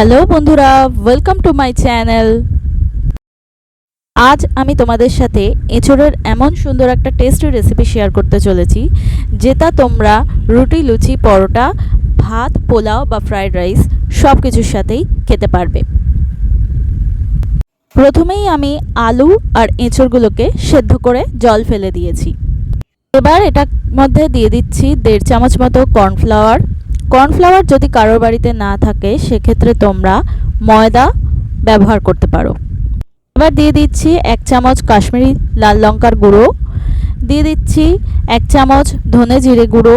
Hello বন্ধুরা welcome to my channel আজ আমি তোমাদের সাথে এঁচড়ের এমন সুন্দর একটা টেস্টি রেসিপি শেয়ার করতে চলেছি, যেটা তোমরা রুটি, লুচি, পরোটা, ভাত, পোলাও বা ফ্রাইড রাইস সব কিছুর সাথেই খেতে পারবে। প্রথমেই আমি আলু আর এঁচড়গুলোকে সেদ্ধ করে জল ফেলে দিয়েছি। এবার এটার মধ্যে দিয়ে দিচ্ছি দেড় চামচ মতো কর্নফ্লাওয়ার কর্নফ্লাওয়ার যদি কারোর বাড়িতে না থাকে, সেক্ষেত্রে তোমরা ময়দা ব্যবহার করতে পারো। এবার দিয়ে দিচ্ছি এক চামচ কাশ্মীরি লাল লঙ্কার গুঁড়ো। দিয়ে দিচ্ছি এক চামচ ধনে জিরে গুঁড়ো।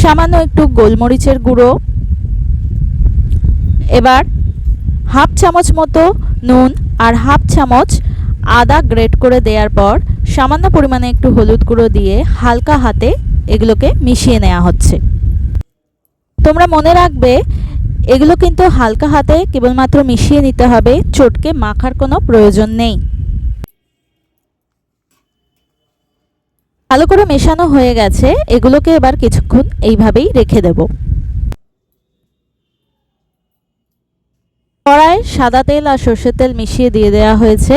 সামান্য একটু গোলমরিচের গুঁড়ো। এবার হাফ চামচ মতো নুন আর হাফ চামচ আদা গ্রেট করে দেওয়ার পর সামান্য পরিমাণে একটু হলুদ গুঁড়ো দিয়ে হালকা হাতে এগুলোকে মিশিয়ে নেওয়া হচ্ছে। তোমরা মনে রাখবে, এগুলো কিন্তু হালকা হাতে কেবলমাত্র মিশিয়ে নিতে হবে, চটকে মাখার কোনো প্রয়োজন নেই। ভালো করে মেশানো হয়ে গেছে, এগুলোকে এবার কিছুক্ষণ এইভাবেই রেখে দেব। কড়ায় সাদা তেল আর সর্ষের তেল মিশিয়ে দিয়ে দেওয়া হয়েছে।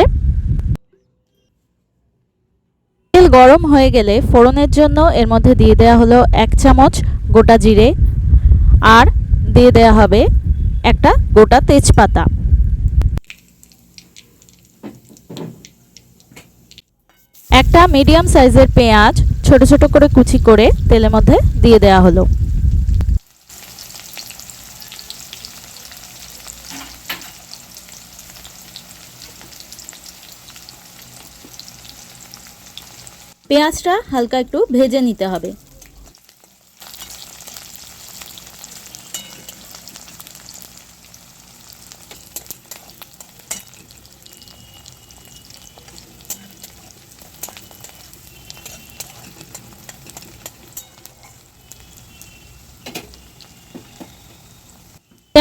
তেল গরম হয়ে গেলে ফোড়নের জন্য এর মধ্যে দিয়ে দেওয়া হলো এক চামচ গোটা জিরে আর দিয়ে দেওয়া হবে একটা গোটা তেজপাতা। একটা মিডিয়াম সাইজের পেঁয়াজ ছোট ছোট করে কুচি করে তেলের মধ্যে দিয়ে দেওয়া হলো। পেঁয়াজটা হালকা একটু ভেজে নিতে হবে।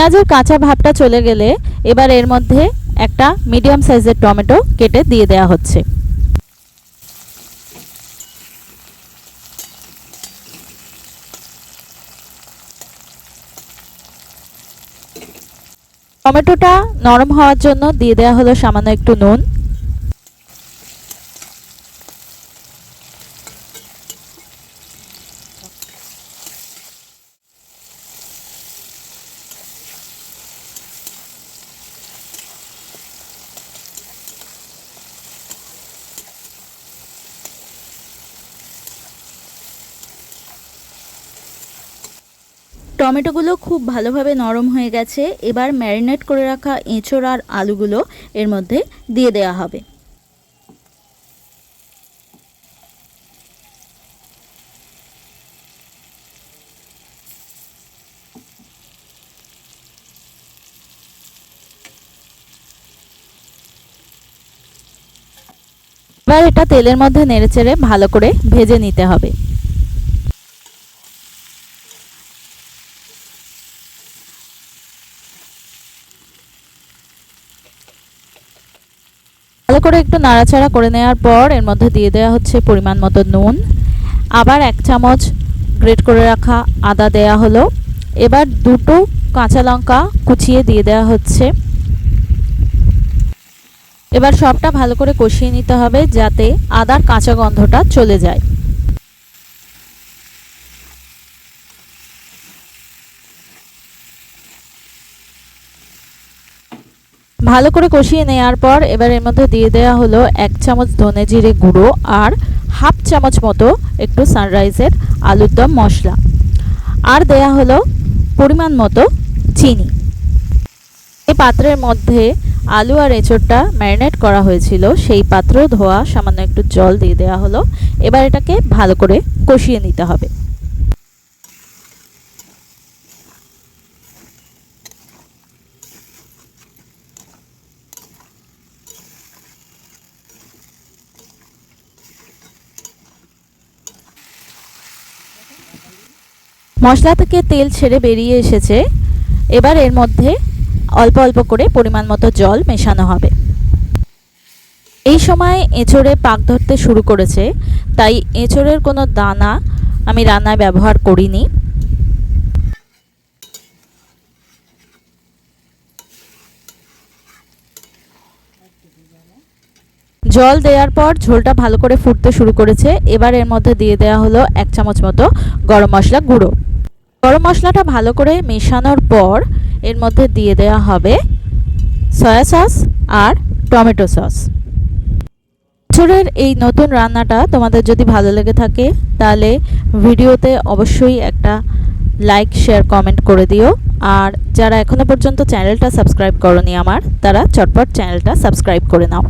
পেঁয়াজের কাঁচা ভাবটা চলে গেলে এবার এর মধ্যে একটা মিডিয়াম সাইজের টমেটো কেটে দিয়ে দেওয়া হচ্ছে। টমেটোটা নরম হওয়ার জন্য দিয়ে দেওয়া হলো সামান্য একটু নুন। টমেটোগুলো খুব ভালোভাবে নরম হয়ে গেছে। এবার ম্যারিনেট করে রাখা এঁচড় আর আলুগুলো এর মধ্যে দিয়ে দেওয়া হবে। এবার এটা তেলের মধ্যে নেড়েচেড়ে ভালো করে ভেজে নিতে হবে। ভালো করে একটু নাড়াচাড়া করে নেওয়ার পর এর মধ্যে দিয়ে দেওয়া হচ্ছে পরিমাণ মতো নুন। আবার এক চামচ গ্রেট করে রাখা আদা দেয়া হলো। এবার দুটো কাঁচা লঙ্কা কুচিয়ে দিয়ে দেওয়া হচ্ছে। এবার সবটা ভালো করে কষিয়ে নিতে হবে যাতে আদার কাঁচা গন্ধটা চলে যায়। ভালো করে কষিয়ে নেওয়ার পর এবার এর মধ্যে দিয়ে দেওয়া হলো এক চামচ ধনে জিরে গুঁড়ো আর হাফ চামচ মতো একটু সানরাইজের আলুর দম মশলা। আর দেয়া হলো পরিমাণ মতো চিনি। এই পাত্রের মধ্যে আলু আর এঁচড়টা ম্যারিনেট করা হয়েছিল, সেই পাত্র ধোয়া সামান্য একটু জল দিয়ে দেওয়া হলো। এবার এটাকে ভালো করে কষিয়ে নিতে হবে। মশলা থেকে তেল ছেড়ে বেরিয়ে এসেছে। এবার এর মধ্যে অল্প অল্প করে পরিমাণ মতো জল মেশানো হবে। এই সময় এঁচড়ে পাক ধরতে শুরু করেছে, তাই এঁচড়ের কোনো দানা আমি রান্নায় ব্যবহার করিনি। জল দেওয়ার পর ঝোলটা ভালো করে ফুটতে শুরু করেছে। এবার এর মধ্যে দিয়ে দেওয়া হলো এক চামচ মতো গরম মশলা গুঁড়ো। গরম মশলাটা ভালো করে মেশানোর পর এর মধ্যে দিয়ে দেওয়া হবে সয়া সস আর টমেটো সস। বছরের এই নতুন রান্নাটা তোমাদের যদি ভালো লেগে থাকে, তাহলে ভিডিওতে অবশ্যই একটা লাইক, শেয়ার, কমেন্ট করে দিও। আর যারা এখনও পর্যন্ত চ্যানেলটা সাবস্ক্রাইব করনি আমার, তারা চটপট চ্যানেলটা সাবস্ক্রাইব করে নাও।